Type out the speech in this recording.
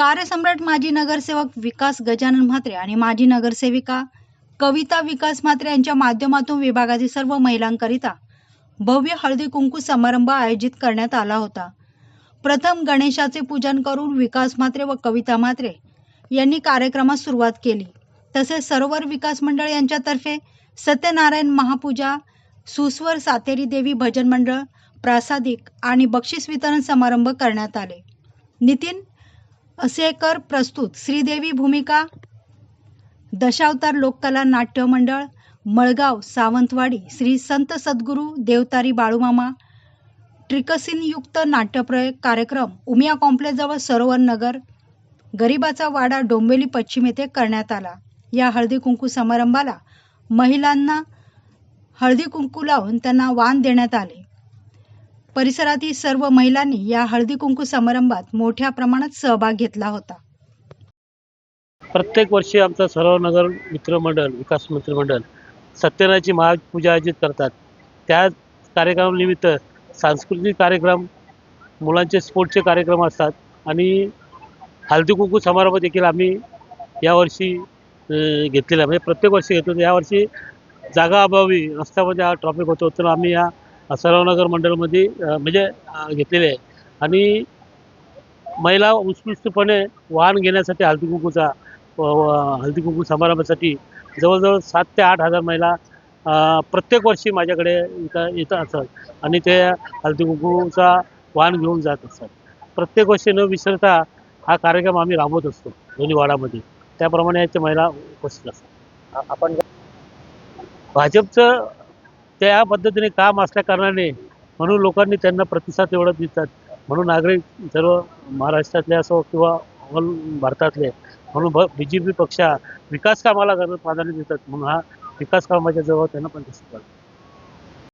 कार्यसम्राट माजी नगरसेवक विकास गजानन म्हात्रे आणि माजी नगरसेविका कविता विकास म्हात्रे यांच्या माध्यमातून विभागातील सर्व महिलांकरिता भव्य हळदी कुंकू समारंभ आयोजित करण्यात आला होता. प्रथम गणेशाचे पूजन करून विकास म्हात्रे व कविता म्हात्रे यांनी कार्यक्रमास सुरुवात केली. तसेच सरोवर विकास मंडळ यांच्यातर्फे सत्यनारायण महापूजा सुस्वर सातेरी देवी भजन मंडळ प्रासादिक आणि बक्षीस वितरण समारंभ करण्यात आले. नितीन असेकर प्रस्तुत श्रीदेवी भूमिका दशावतार लोककला नाट्य मंडळ मळगाव सावंतवाडी श्री संत सद्गुरू देवतारी बाळूमामा ट्रिकसिनयुक्त नाट्यप्रयोग कार्यक्रम उमिया कॉम्प्लेक्सजवळ सरोवर नगर गरिबाचा वाडा डोंबिवली पश्चिम येथे करण्यात आला. या हळदी कुंकू समारंभाला महिलांना हळदी कुंकू लावून त्यांना वाण देण्यात आले. परिसरातील सर्व महिलांनी या हळदी कुंकू समारंभात मोठ्या प्रमाणात सहभाग घेतला होता. प्रत्येक वर्षी आमचं सर्वनगर मित्रमंडळ विकास मित्रमंडळ सत्यनारायणची महापूजा आयोजित करतात. त्या कार्यक्रमानिमित्त सांस्कृतिक कार्यक्रम मुलांचे स्पोर्टचे कार्यक्रम असतात आणि हळदी कुंकू समारंभ देखील आम्ही यावर्षी घेतलेला म्हणजे प्रत्येक वर्षी घेतो यावर्षी जागा अभावी रस्त्यामध्ये हा ट्रॉफिक होतो तर आम्ही या सर्वनगर मंडळमध्ये म्हणजे घेतलेले आहे. आणि महिला उत्स्फूर्तपणे वाहन घेण्यासाठी हळदी कुंकूचा व- व- हळदी कुंकू समारंभासाठी जवळजवळ सात ते आठ हजार महिला प्रत्येक वर्षी माझ्याकडे इथं येत असतात आणि ते हळदी कुंकूचा वाहन घेऊन जात असतात प्रत्येक वर्षी न विसरता हा कार्यक्रम आम्ही राबवत असतो दोन्ही वाडामध्ये त्याप्रमाणे याच्या महिला उपस्थित असतात. आपण भाजपचं त्या पद्धतीने काम असल्या कारणाने म्हणून लोकांनी त्यांना प्रतिसाद एवढा देतात. म्हणून नागरिक सर्व महाराष्ट्रातले असो किंवा भारतातले म्हणून बी जे पी पक्ष विकास कामाला प्राधान्य देतात. म्हणून हा विकास कामाच्या जवळ त्यांना पण दिसतात